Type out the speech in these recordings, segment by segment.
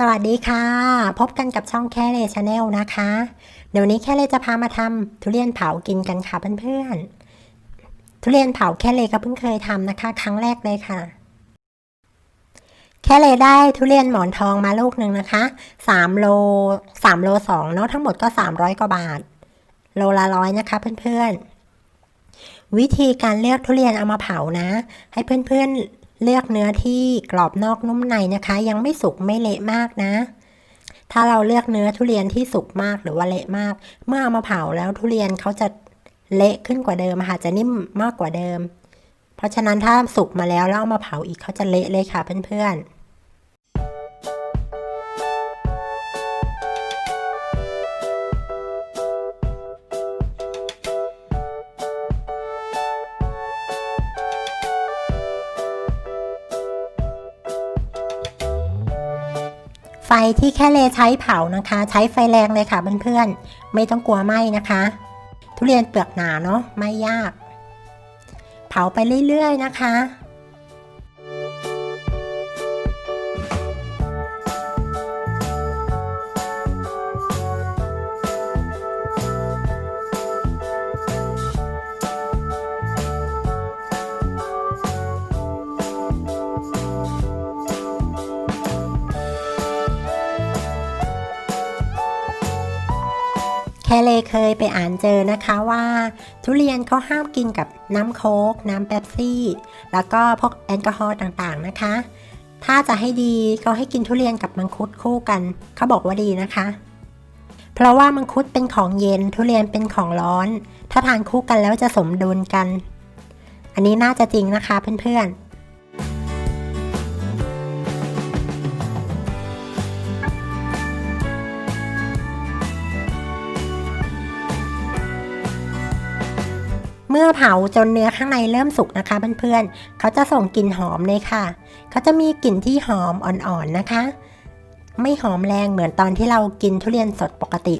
สวัสดีค่ะ พบกันกับช่องแค่เลชาแนลนะคะ เดี๋ยวนี้แค่เลจะพามาทำทุเรียนเผากินกันค่ะเพื่อนๆ ทุเรียนเผาแค่เลก็เพิ่งเคยทำนะคะ ครั้งแรกเลยค่ะ แค่เลได้ทุเรียนหมอนทองมาลูกหนึ่งนะคะ3โล3โล2เนาะทั้งหมดก็ 300กว่าบาท โลละร้อยนะคะเพื่อนๆ วิธีการเลือกทุเรียนเอามาเผานะ ให้เพื่อนๆ เลือกเนื้อที่กรอบนอกนุ่มในนะคะ ยังไม่สุกไม่เละมากนะ ถ้าเราเลือกเนื้อทุเรียนที่สุกมากหรือว่าเละมาก เมื่อเอามาเผาแล้วทุเรียนเขาจะเละขึ้นกว่าเดิมค่ะจะนิ่มมากกว่าเดิม เพราะฉะนั้นถ้าสุกมาแล้วแล้วเอามาเผาอีกเขาจะเละเลยค่ะเพื่อนๆ ที่แค่เลใช้เผานะคะ ใช้ไฟแรงเลยค่ะเพื่อนๆ ไม่ต้องกลัวไหม้นะคะ ทุเรียนเปลือกหนาเนาะไม่ยาก เผาไปเรื่อยๆนะคะ แคเลเคยไปอ่านเจอนะคะว่า ทุเรียนเขาห้ามกินกับน้ำโค้ก น้ำเป๊ปซี่ แล้วก็พวกแอลกอฮอล์ต่างๆนะคะ ถ้าจะให้ดีก็ให้กินทุเรียนกับมังคุดคู่กัน เขาบอกว่าดีนะคะ เพราะว่ามังคุดเป็นของเย็นทุเรียนเป็นของร้อน ถ้าทานคู่กันแล้วจะสมดุลกัน อันนี้น่าจะจริงนะคะเพื่อนๆ เมื่อเผาจนเนื้อข้างในเริ่มสุกนะคะเพื่อนๆเขาจะส่งกลิ่นหอมเลยค่ะ เขาจะมีกลิ่นที่หอมอ่อนๆนะคะ ไม่หอมแรงเหมือนตอนที่เรากินทุเรียนสดปกติ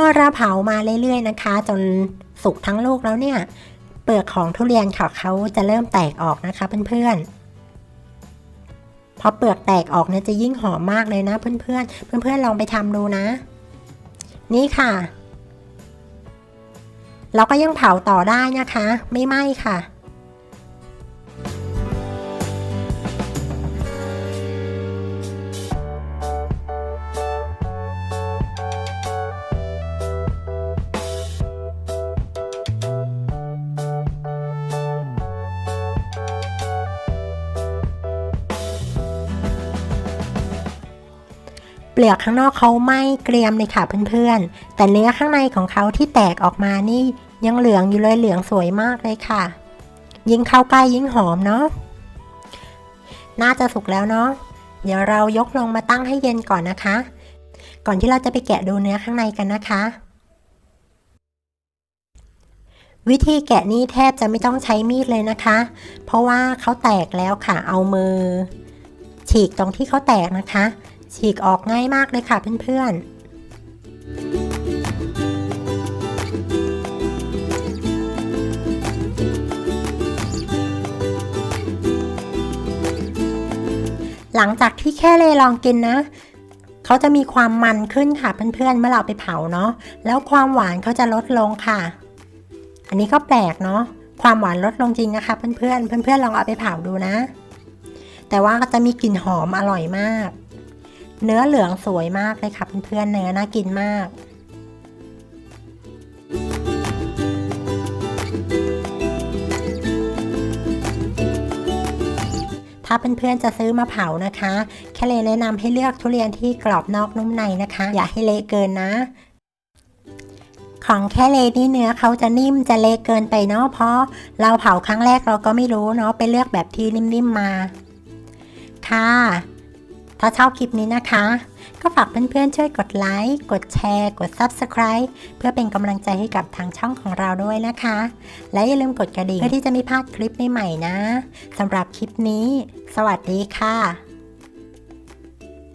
มื่อเราเผามาเรื่อยๆนะคะ จนสุกทั้งลูกแล้วเนี่ย เปลือกของทุเรียนค่ะเขาจะเริ่มแตกออกนะคะเพื่อนๆพอเปลือกแตกออกเนี่ยจะยิ่งหอมมากเลยนะเพื่อนๆเพื่อนๆลองไปทำดูนะ นี่ค่ะ เราก็ยังเผาต่อได้นะคะ ไม่ไหม้ค่ะ ลือกข้างนอกเขาไหม้เกรียมเลยค่ะเพื่อนๆ แต่เนื้อข้างในของเขาที่แตกออกมานี่ยังเหลืองอยู่เลยเหลืองสวยมากเลยค่ะ ยิ่งเข้าใกล้ยิ่งหอมเนาะ น่าจะสุกแล้วเนาะ เดี๋ยวเรายกลงมาตั้งให้เย็นก่อนนะคะ ก่อนที่เราจะไปแกะดูเนื้อข้างในกันนะคะ วิธีแกะนี่แทบจะไม่ต้องใช้มีดเลยนะคะ เพราะว่าเขาแตกแล้วค่ะ เอามือ ฉีกตรงที่เขาแตกนะคะ ฉีกออกง่ายมากเลยค่ะเพื่อนๆหลังจากที่แค่เลลองกินนะ เขาจะมีความมันขึ้นค่ะเพื่อนๆเมื่อเราไปเผาเนาะ แล้วความหวานเขาจะลดลงค่ะ อันนี้ก็แปลกเนาะ ความหวานลดลงจริงนะคะเพื่อนๆ เพื่อนๆลองเอาไปเผาดูนะ แต่ว่าก็จะมีกลิ่นหอมอร่อยมาก เนื้อเหลืองสวยมากเลยค่ะเพื่อนๆเนื้อน่ากินมาก ถ้าเพื่อนๆจะซื้อมาเผานะคะแค่เลยแนะนำให้เลือกทุเรียนที่กรอบนอกนุ่มในนะคะ อย่าให้เละเกินนะของแค่เลนี่เนื้อเขาจะนิ่มจะเละเกินไปเนาะเพราะเราเผาครั้งแรกเราก็ไม่รู้เนาะไปเลือกแบบที่นิ่มๆมา ค่ะ ถ้าชอบคลิปนี้นะคะ ก็ฝากเพื่อนๆช่วยกดไลค์ กดแชร์ กด Subscribe เพื่อเป็นกำลังใจให้กับทางช่องของเราด้วยนะคะ และอย่าลืมกดกระดิ่งเพื่อที่จะไม่พลาดคลิปใหม่ๆนะสำหรับคลิปนี้ สวัสดีค่ะ